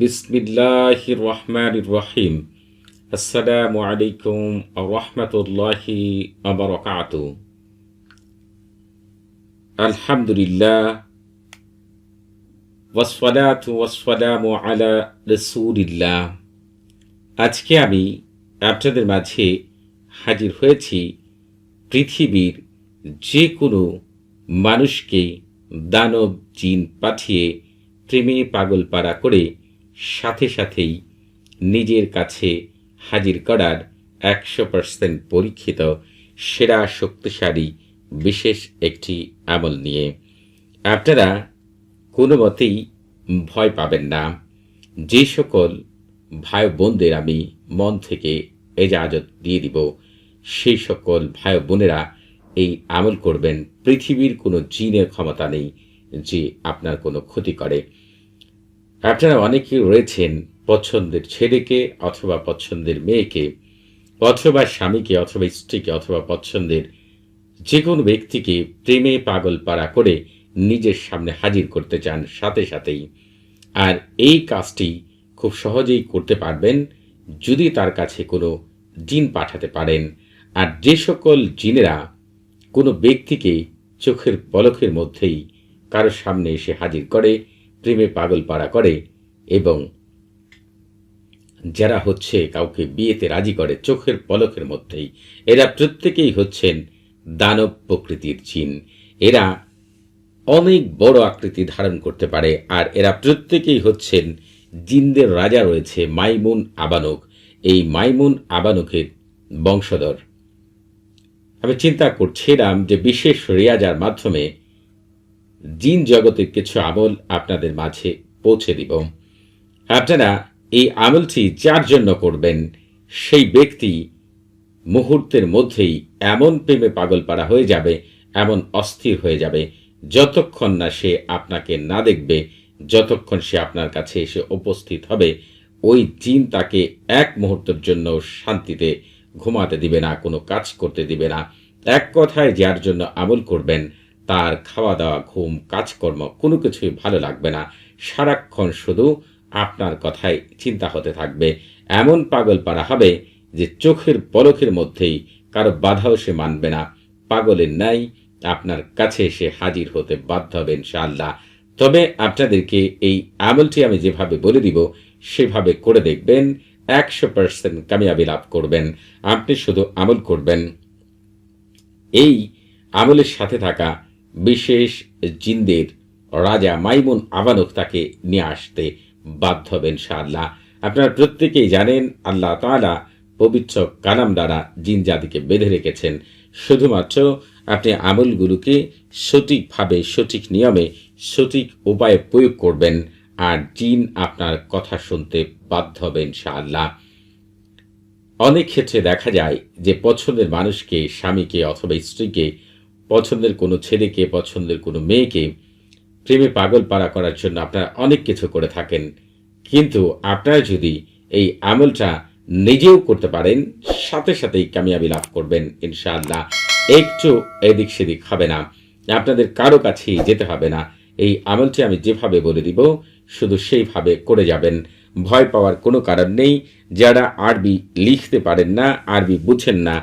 বিসমিল্লাহ রহমান রহিম। আসসালামু আলাইকুম রহমতুল্লাহি আবরকাত আলহামদুলিল্লাহ। ওয়াসফালাত ওয়াসফালাম আলা রসুলিল্লাহ। আজকে আমি আপনাদের মাঝে হাজির হয়েছি পৃথিবীর যে কোনো মানুষকে দানব জিন পাঠিয়ে প্রেমে পাগল পাড়া করে সাথে সাথেই নিজের কাছে হাজির করার একশো পার্সেন্ট পরীক্ষিত, সেরা, শক্তিশালী, বিশেষ একটি আমল নিয়ে। আপনারা কোনো মতেই ভয় পাবেন না। যে সকল ভাই বোনদের আমি মন থেকে এজাজত দিয়ে দিব, সেই সকল ভাই বোনেরা এই আমল করবেন। পৃথিবীর কোনো জিনের ক্ষমতা নেই যে আপনার কোনো ক্ষতি করে। আপনারা অনেকে রয়েছেন পছন্দের ছেলেকে অথবা পছন্দের মেয়েকে, অথবা স্বামীকে, অথবা স্ত্রীকে, অথবা পছন্দের যে কোনো ব্যক্তিকে প্রেমে পাগল পাড়া করে নিজের সামনে হাজির করতে চান সাথে সাথেই। আর এই কাজটি খুব সহজেই করতে পারবেন যদি তার কাছে কোনো জিন পাঠাতে পারেন। আর যে সকল জিনেরা কোনো ব্যক্তিকে চোখের পলকের মধ্যেই কারোর সামনে এসে হাজির করে প্রেমে পাগল পাড়া করে এবং যারা হচ্ছে কাউকে বিয়েতে রাজি করে চোখের পলকের মধ্যেই, এরা প্রত্যেকেই হচ্ছেন দানব প্রকৃতির জিন। এরা অনেক বড় আকৃতি ধারণ করতে পারে আর এরা প্রত্যেকেই হচ্ছেন জিনদের রাজা রয়েছে মাইমুন আবানক। এই মাইমুন আবানকের বংশধর। আমি চিন্তা করছিলাম যে বিশেষ রিয়াজার মাধ্যমে জিন জগতের কিছু আমল আপনাদের মাঝে পৌঁছে দিব। আপনারা এই আমলটি যার জন্য করবেন, সেই ব্যক্তি মুহূর্তের মধ্যেই এমন প্রেমে পাগল পাড়া হয়ে যাবে, এমন অস্থির হয়ে যাবে, যতক্ষণ না সে আপনাকে না দেখবে, যতক্ষণ সে আপনার কাছে এসে উপস্থিত হবে, ওই জিন তাকে এক মুহূর্তের জন্য শান্তিতে ঘুমাতে দিবে না, কোনো কাজ করতে দিবে না। এক কথায় যার জন্য আমল করবেন তার খাওয়া দাওয়া ঘুম, কাজকর্ম কোনো কিছুই ভালো লাগবে না। সারাক্ষণ শুধু আপনার কথাই চিন্তা হতে থাকবে। এমন পাগল পাড়া হবে যে চোখের পলকের মধ্যেই কারও বাধাও সে মানবে না। পাগলের নাই আপনার কাছে এসে হাজির হতে বাধ্য হবে ইনশাআল্লাহ। তবে আপনাদেরকে এই আমলটি আমি যেভাবে বলে দিব, সেভাবে করে দেখবেন, একশো পার্সেন্ট কামিয়াবি লাভ করবেন। আপনি শুধু আমল করবেন। এই আমলের সাথে থাকা বিশেষ জিনদের রাজা মাইমুন আবানক তাকে নিয়ে আসতে বাধ্য হবেন ইনশাআল্লাহ। আপনারা প্রত্যেকেই জানেন, আল্লাহ তালা পবিত্র কালাম দ্বারা জিন জাতিকে বেঁধে রেখেছেন। শুধুমাত্র আপনি আমলগুলোকে সঠিকভাবে, সঠিক নিয়মে, সঠিক উপায়ে প্রয়োগ করবেন আর জিন আপনার কথা শুনতে বাধ্য হবেন ইনশাআল্লাহ। অনেক ক্ষেত্রে দেখা যায় যে পছন্দের মানুষকে, স্বামীকে অথবা স্ত্রীকে পছন্দের কোনো ছেলেকে, পছন্দের কোনো মেয়েকে প্রেমে পাগল পাড়া করার জন্য আপনারা অনেক কিছু করে থাকেন। কিন্তু আপনারা যদি এই আমলটা নিজেও করতে পারেন, সাথে সাথেই কামিয়াবি লাভ করবেন, ইনশাআল্লাহ। একটু এদিক সেদিক হবে না। আপনাদের কারও কাছেই যেতে হবে না। এই আমলটি আমি যেভাবে বলে দিব, শুধু সেইভাবে করে যাবেন। ভয় পাওয়ার কোনো কারণ নেই। যারা আরবি লিখতে পারেন না, আরবি বুঝেন না,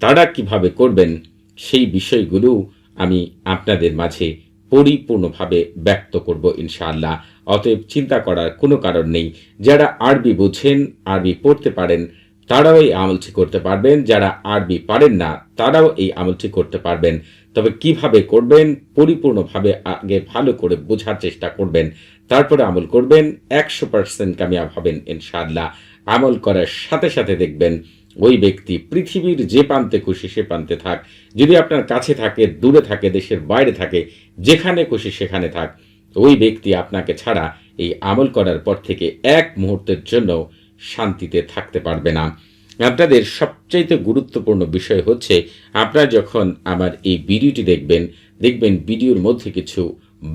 তারা কীভাবে করবেন সেই বিষয়গুলো আমি আপনাদের মাঝে পরিপূর্ণভাবে ব্যক্ত করব ইনশাআল্লাহ। অতএব চিন্তা করার কোনো কারণ নেই। যারা আরবি বুঝেন, আরবি পড়তে পারেন, তারাও এই আমলটি করতে পারবেন। যারা আরবি পারেন না, তারাও এই আমলটি করতে পারবেন। তবে কীভাবে করবেন, পরিপূর্ণভাবে আগে ভালো করে বোঝার চেষ্টা করবেন, তারপরে আমল করবেন, একশো পার্সেন্ট কামিয়াব হবেন ইনশাআল্লাহ। আমল করার সাথে সাথে দেখবেন ওই ব্যক্তি পৃথিবীর যে প্রান্তে খুশি সে প্রান্তে থাক। যদি আপনার কাছে থাকে, দূরে থাকে, দেশের বাইরে থাকে, যেখানে খুশি সেখানে থাক। ওই ব্যক্তি আপনাকে ছাড়া এই আমল করার পর থেকে এক মুহূর্তের জন্য শান্তিতে থাকতে পারবে না। আপনাদের সবচাইতে গুরুত্বপূর্ণ বিষয় হচ্ছে, আপনারা যখন আমার এই ভিডিওটি দেখবেন দেখবেন ভিডিওর মধ্যে কিছু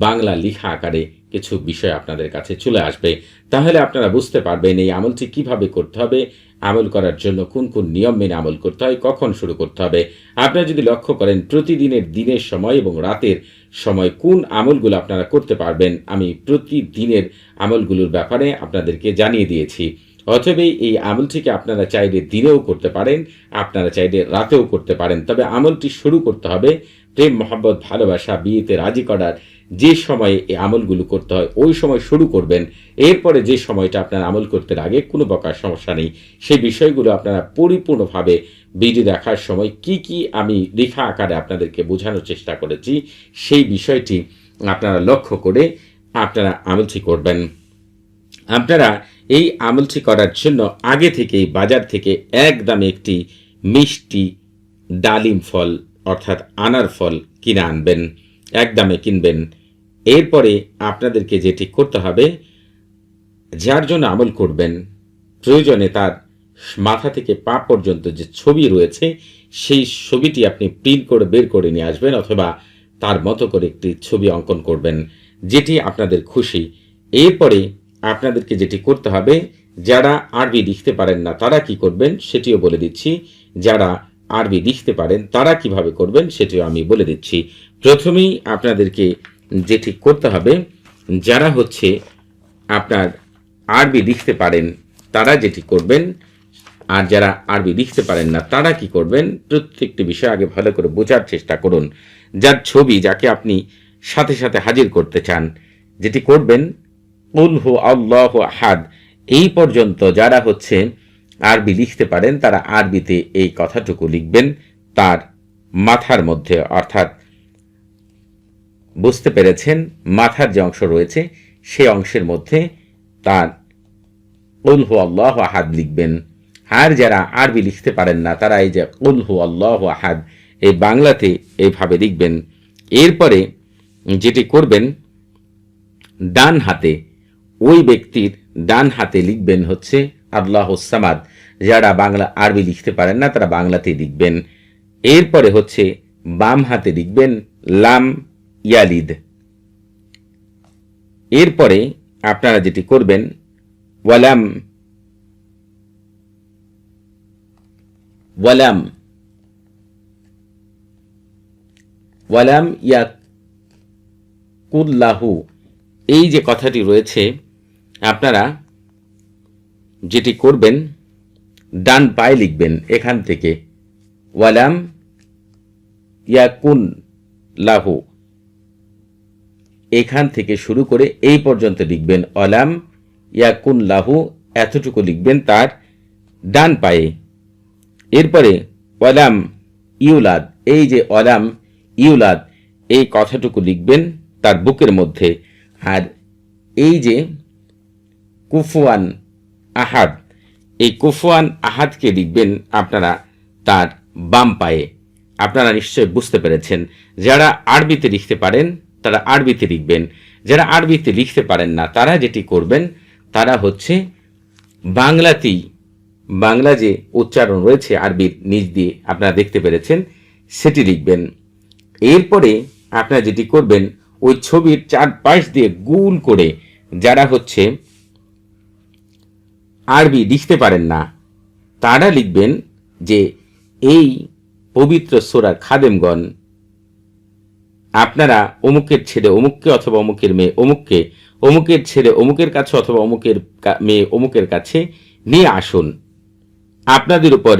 বাংলা লিখা আকারে কিছু বিষয় আপনাদের কাছে চলে আসবে। তাহলে আপনারা বুঝতে পারবেন এই আমলটি কীভাবে করতে হবে আমল করার জন্য কোন কোন নিয়ম মেনে আমল করতে হয়, কখন শুরু করতে হবে? আপনারা যদি লক্ষ্য করেন, প্রতিদিনের দিনের সময় এবং রাতের সময় কোন আমলগুলো আপনারা করতে পারবেন, আমি প্রতিদিনের আমলগুলোর ব্যাপারে আপনাদেরকে জানিয়ে দিয়েছি। অতএব এই আমলটিকে আপনারা চাইলে দিনেও করতে পারেন, আপনারা চাইলে রাতেও করতে পারেন। তবে আমলটি শুরু করতে হবে প্রেম, মহব্বত, ভালোবাসা, বিয়েতে রাজি করার যে সময়ে এই আমলগুলো করতে হয়, ওই সময় শুরু করবেন। এরপরে যে সময়টা আপনার আমল করতে আগে কোনো প্রকার সমস্যা নেই। সেই বিষয়গুলো আপনারা পরিপূর্ণভাবে ভিডিও দেখার সময় কি কি আমি লেখা আকারে আপনাদেরকে বোঝানোর চেষ্টা করেছি, সেই বিষয়টি আপনারা লক্ষ্য করে আপনারা আমলটি করবেন। আপনারা এই আমলটি করার জন্য আগে থেকেই বাজার থেকে একদম একটি মিষ্টি ডালিম ফল অর্থাৎ আনার ফল কিনে আনবেন, একদমে কিনবেন। এরপরে আপনাদেরকে যেটি করতে হবে, যার জন্য আমল করবেন, প্রয়োজনে তার মাথা থেকে পা পর্যন্ত যে ছবি রয়েছে, সেই ছবিটি আপনি প্রিন্ট করে বের করে নিয়ে আসবেন অথবা তার মতো করে একটি ছবি অঙ্কন করবেন, যেটি আপনাদের খুশি। এরপরে আপনাদেরকে যেটি করতে হবে, যারা আরবি লিখতে পারেন না, তারা কি করবেন, সেটিও বলে দিচ্ছি। যারা আরবি লিখতে পারেন, তারা কীভাবে করবেন সেটিও আমি বলে দিচ্ছি। প্রথমেই আপনাদেরকে যেটি করতে হবে, যারা হচ্ছে আপনার আরবি লিখতে পারেন, তারা যেটি করবেন, আর যারা আরবি লিখতে পারেন না, তারা কি করবেন, প্রত্যেকটি বিষয় আগে ভালো করে বোঝার চেষ্টা করুন। যার ছবি যাকে আপনি সাথে সাথে হাজির করতে চান, যেটি করবেন উল হু আল্লাহ আহাদ এই পর্যন্ত যারা হচ্ছে আরবি লিখতে পারেন, তারা আরবিতে এই কথাটুকু লিখবেন, তার মাথার মধ্যে, অর্থাৎ বুঝতে পেরেছেন, মাথার যে অংশ রয়েছে সেই অংশের মধ্যে তার উল হু আল্লাহ আহাদ লিখবেন। আর যারা আরবি লিখতে পারেন না, তারা এই যে উল হু আল্লাহ আহাদ, এই বাংলাতে এইভাবে লিখবেন। এরপরে যেটি করবেন, ডান হাতে, ওই ব্যক্তির ডান হাতে লিখবেন হচ্ছে আল্লাহ সামাদ। যারা বাংলা আরবি লিখতে পারেন না, তারা বাংলাতেই লিখবেন। এরপরে হচ্ছে বাম হাতে লিখবেন লাম ইয়ালিদ। এরপরে আপনারা যেটি করবেন, ওয়ালাম ওয়ালাম ওয়ালাম ইয়া কুল্লাহু এই যে কথাটি রয়েছে, আপনারা যেটি করবেন ডান পায়ে লিখবেন এখান থেকে। ওয়ালাম ইয়াকুন লাহু। এখান থেকে শুরু করে এই পর্যন্ত লিখবেন। অলাম ইয়াকুন লাহু এতটুকু লিখবেন তার ডান পায়ে। এরপরে অলাম ইউলাদ, এই যে অলাম ইউলাদ, এই কথাটুকু লিখবেন তার বুকের মধ্যে। আর এই যে কুফুয়ান আহাদ এই কুফুয়ান আহাদকে লিখবেন আপনারা তার বাম পায়ে। আপনারা নিশ্চয় বুঝতে পেরেছেন। যারা আরবিতে লিখতে পারেন, তারা আরবিতে লিখবেন। যারা আরবিতে লিখতে পারেন না, তারা যেটি করবেন, তারা হচ্ছে বাংলাতেই, বাংলা যে উচ্চারণ রয়েছে আরবির নিজ দিয়ে আপনারা দেখতে পেরেছেন, সেটি লিখবেন। এরপরে আপনারা যেটি করবেন, ওই ছবির চারপাশ দিয়ে গুল করে, যারা হচ্ছে আরবি লিখতে পারেন না। তারা লিখবেন যে, এই পবিত্র সোরার খাদেমগণ, আপনারা অমুকের ছেলে অমুককে অথবা অমুকের মেয়ে অমুককে, অমুকের ছেলে অমুকের কাছে অথবা অমুকের মেয়ে অমুকের কাছে নিয়ে আসুন। আপনাদের উপর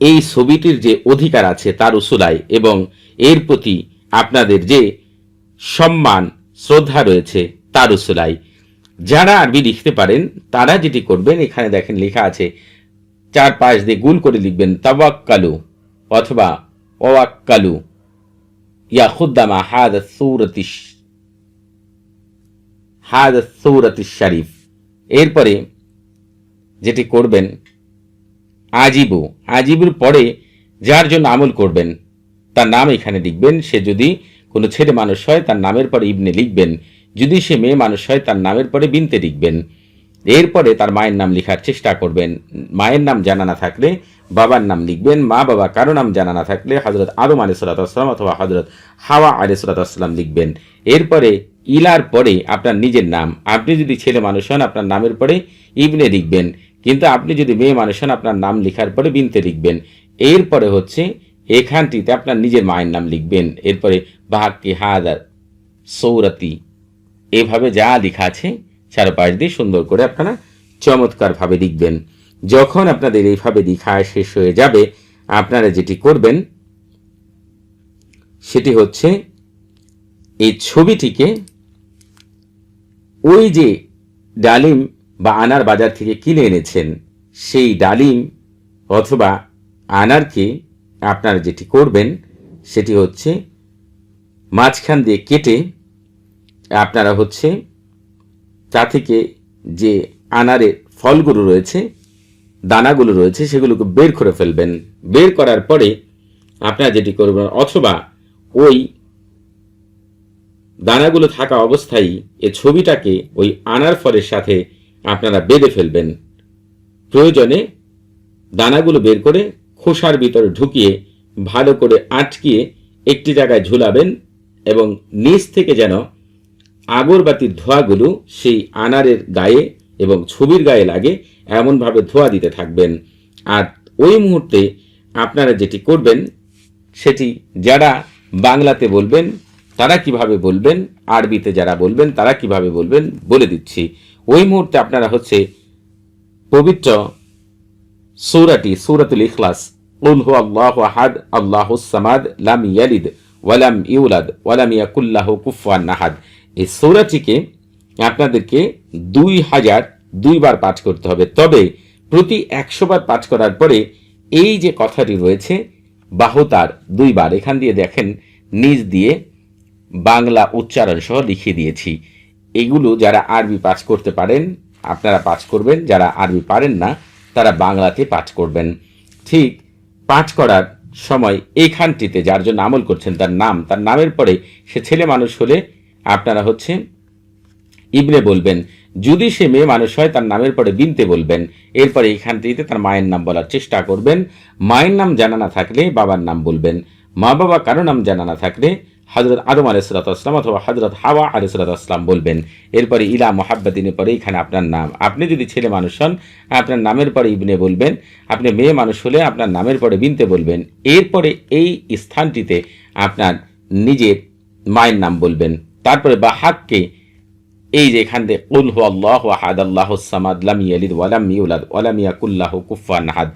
এই ছবিটির যে অধিকার আছে তার উসুলায় এবং এর প্রতি আপনাদের যে সম্মান, শ্রদ্ধা রয়েছে তার উসুলাই যারা আরবি লিখতে পারেন, তারা যেটি করবেন, এখানে দেখেন লেখা আছে চার পাঁচ দিয়ে গুল করে লিখবেন তাবাক্কালু অথবা ওয়াক্কালু। ইয়া খুদ্দামা হাদ সৌরতিস হাদ সৌরতিস শরীফ এরপরে যেটি করবেন, আজিবু। আজিবুর পরে যার জন্য আমল করবেন, তার নাম এখানে লিখবেন। সে যদি কোনো ছেলে মানুষ হয়, তার নামের পরে ইবনে লিখবেন। যদি সে মেয়ে মানুষ হয়, তার নামের পরে বিনতে লিখবেন। এরপরে তার মায়ের নাম লেখার চেষ্টা করবেন। মায়ের নাম জানা না থাকলে বাবার নাম লিখবেন। মা বাবা কারও নাম জানা না থাকলে হজরত আদম আলি অথবা হজরত হাওয়া আলি সাল্লাতাম লিখবেন। এরপরে ইলার পরে আপনার নিজের নাম। আপনি যদি ছেলে মানুষ হন, আপনার নামের পরে ইবনে লিখবেন। কিন্তু আপনি যদি মেয়ে মানুষ হন, আপনার নাম লেখার পরে বিনতে লিখবেন। এরপরে হচ্ছে এখানটিতে আপনার নিজের মায়ের নাম লিখবেন। এরপরে বাহাক্কি হাদার সৌরতি এভাবে যা লেখা আছে চারপাশ দিয়ে সুন্দর করে আপনারা চমৎকারভাবে লিখবেন। যখন আপনাদের এইভাবে লেখা শেষ হয়ে যাবে, আপনারা যেটি করবেন, সেটি হচ্ছে এই ছবিটিকে ওই যে ডালিম বা আনার বাজার থেকে কিনে এনেছেন, সেই ডালিম অথবা আনারকে আপনারা যেটি করবেন, সেটি হচ্ছে মাঝখান দিয়ে কেটে আপনারা হচ্ছে তা থেকে যে আনারের ফলগুলো রয়েছে, দানাগুলো রয়েছে, সেগুলোকে বের করে ফেলবেন। বের করার পরে আপনারা যেটি করবেন, অথবা ওই দানাগুলো থাকা অবস্থায় এ ছবিটাকে ওই আনার ফলের সাথে আপনারা বেঁধে ফেলবেন। প্রয়োজনে দানাগুলো বের করে খোসার ভিতরে ঢুকিয়ে ভালো করে আটকিয়ে একটি জায়গায় ঝুলাবেন এবং নিচ থেকে যেন আগরবাতির ধোঁয়াগুলো সেই আনারের গায়ে এবং ছবির গায়ে লাগে, এমনভাবে ধোঁয়া দিতে থাকবেন। আর ওই মুহূর্তে আপনারা যেটি করবেন, সেটি যারা বাংলাতে বলবেন, তারা কীভাবে বলবেন, আরবিতে যারা বলবেন, তারা কীভাবে বলবেন, বলে দিচ্ছি। ওই মুহূর্তে আপনারা হচ্ছে পবিত্র সৌরাটি, সূরাতুল ইখলাস। কুল হু আল্লাহু আহাদ আল্লাহুস সামাদ, লাম ইয়ালিদ ওয়ালাম ইউলাদ ওয়ালাম ইয়াকুল্লাহু কুফুয়ান আহাদ। এই সূরাটিকে আপনাদেরকে দুই হাজার দুইবার পাঠ করতে হবে। তবে প্রতি একশো বার পাঠ করার পরে এই যে কথাটি রয়েছে বাহুতার দুইবার এখান দিয়ে দেখেন, নিজ দিয়ে বাংলা উচ্চারণ সহ লিখিয়ে দিয়েছি। এগুলো যারা আরবি পাঠ করতে পারেন, আপনারা পাঠ করবেন, যারা আরবি পারেন না, তারা বাংলাতে পাঠ করবেন। ঠিক পাঠ করার সময় এইখানটিতে যার জন্য আমল করছেন, তার নাম, তার নামের পরে সে ছেলে মানুষ হলে আপনারা হচ্ছে ইবনে বলবেন, যদি সে মেয়ে মানুষ হয়, তার নামের পরে বিনতে বলবেন, এরপরে এখান থেকে তার মায়ের নাম বলার চেষ্টা করবেন, মায়ের নাম জানা না থাকলে বাবার নাম বলবেন, মা বাবা কারও নাম জানা না থাকলে হজরত আদম আলাইসালাতাম অথবা হজরত হাওয়া আলাইসালাতাম বলবেন, এরপরে ইলা মোহাব্বদিনের পরে এখানে আপনার নাম, আপনি যদি ছেলে মানুষ হন, আপনার নামের পরে ইবনে বলবেন, আপনি মেয়ে মানুষ হলে আপনার নামের পরে বিনতে বলবেন, এরপরে এই স্থানটিতে আপনার নিজের মায়ের নাম বলবেন। তারপরে বা হাককে, এই যে এখান থেকে কুল হু আল্লাহ আহাদ, আল্লাহ সামাদ, লাম ইয়ালিদ ওয়ালাম ইউলাদ ওয়ালাম ইয়াকুল্লাহ কুফান আহাদ।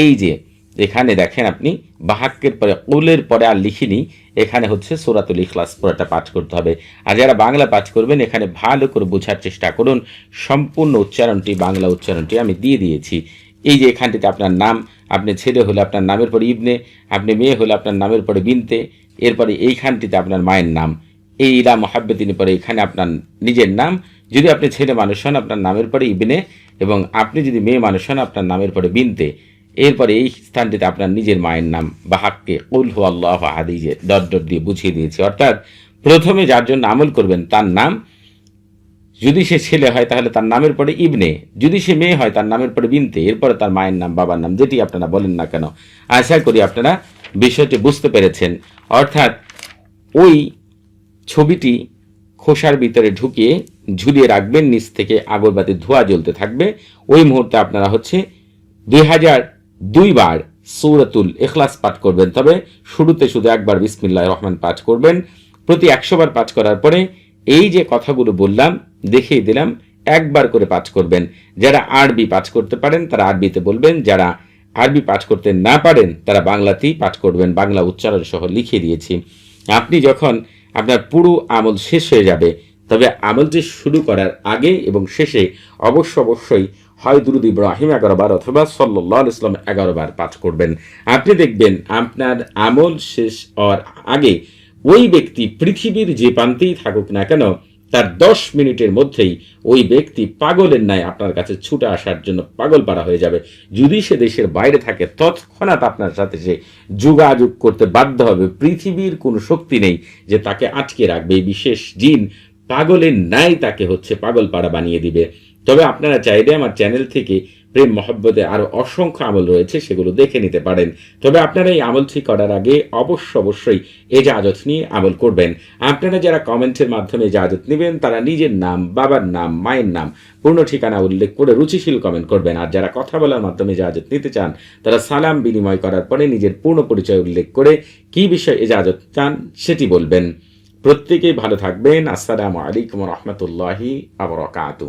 এই যে এখানে দেখেন আপনি বাহাক্যের পরে কুলের পরে আর লিখিনি, এখানে হচ্ছে সোরাতুল ইখলাস পুরোটা পাঠ করতে হবে। আর যারা বাংলা পাঠ করবেন, এখানে ভালো করে বোঝার চেষ্টা করুন। সম্পূর্ণ উচ্চারণটি, বাংলা উচ্চারণটি আমি দিয়ে দিয়েছি। এই যে এখানটিতে আপনার নাম, আপনি ছেলে হলে আপনার নামের পরে ইবনে, আপনি মেয়ে হলে আপনার নামের পরে বিনতে, এরপরে এইখানটিতে আপনার মায়ের নাম। এই ইলা মহাব্বেদিনের পরে এখানে আপনার নিজের নাম। যদি আপনি ছেলে মানুষ হন, আপনার নামের পরে ইবনে, এবং আপনি যদি মেয়ে মানুষ হন, আপনার নামের পরে বিনতে। এরপরে এই স্থানটিতে আপনার নিজের মায়ের নাম বা হাককে কুল হু আল্লাহ আদিজে ডট ডট দিয়ে বুঝিয়ে দিয়েছি। অর্থাৎ প্রথমে যার জন্য আমল করবেন, তার নাম। যদি সে ছেলে হয়, তাহলে তার নামের পরে ইবনে। যদি সে মেয়ে হয়, তার নামের পরে বিনতে। এরপরে তার মায়ের নাম, বাবার নাম, যেটি আপনারা বলেন না কেন। আশা করি আপনারা বিষয়টি বুঝতে পেরেছেন। অর্থাৎ ওই ছবিটি খোসার ভিতরে ঢুকিয়ে ঝুলিয়ে রাখবেন, নিচ থেকে আগরবাতি ধোয়া জ্বলতে থাকবে। ওই মুহূর্তে আপনারা হচ্ছে দুই হাজার দুইবার সৌরাতুল এখলাস পাঠ করবেন। তবে শুরুতে শুধু একবার বিসমিল্লাহ রহমান পাঠ করবেন। প্রতি একশো বার পাঠ করার পরে এই যে কথাগুলো বললাম, দেখিয়ে দিলাম, একবার করে পাঠ করবেন। যারা আরবি পাঠ করতে পারেন, তারা আরবিতে বলবেন। যারা আরবি পাঠ করতে না পারেন, তারা বাংলাতেই পাঠ করবেন। বাংলা উচ্চারণ সহ লিখে দিয়েছি। আপনি যখন আপনার পুরো আমল শেষ হয়ে যাবে। তবে আমলটি শুরু করার আগে এবং শেষে অবশ্য অবশ্যই হয় দুরুদ ইব্রাহিম এগারোবার অথবা সাল্লাহ ইসলাম এগারোবার পাঠ করবেন। আপনি দেখবেন আপনার আমল শেষ হওয়ার আগে ওই ব্যক্তি পৃথিবীর যে প্রান্তেই থাকুক না কেন তার দশ মিনিটের মধ্যেই ওই ব্যক্তি পাগলের ন্যায় আপনার কাছে ছুটে আসার জন্য পাগল পাড়া হয়ে যাবে। যদি সে দেশের বাইরে থাকে, তৎক্ষণাৎ আপনার সাথে সে যোগাযোগ করতে বাধ্য হবে। পৃথিবীর কোনো শক্তি নেই যে তাকে আটকে রাখবে। এই বিশেষ জিন পাগলের ন্যায় তাকে হচ্ছে পাগল পাড়া বানিয়ে দিবে। তবে আপনারা চাইলে আমার চ্যানেল থেকে প্রেম, মহব্বতে আরও অসংখ্য আমল রয়েছে, সেগুলো দেখে নিতে পারেন। তবে আপনারা এই আমলটি করার আগে অবশ্য অবশ্যই এজাজত নিয়ে আমল করবেন। আপনারা যারা কমেন্টের মাধ্যমে এজাজত নেবেন, তারা নিজের নাম, বাবার নাম, মায়ের নাম, পূর্ণ ঠিকানা উল্লেখ করে রুচিশীল কমেন্ট করবেন। আর যারা কথা বলার মাধ্যমে এজাজত নিতে চান, তারা সালাম বিনিময় করার পরে নিজের পূর্ণ পরিচয় উল্লেখ করে কি বিষয়ে এজাজত চান সেটি বলবেন। প্রত্যেকেই ভালো থাকবেন। আসসালামু আলাইকুম রহমতুল্লাহি আবরকাতু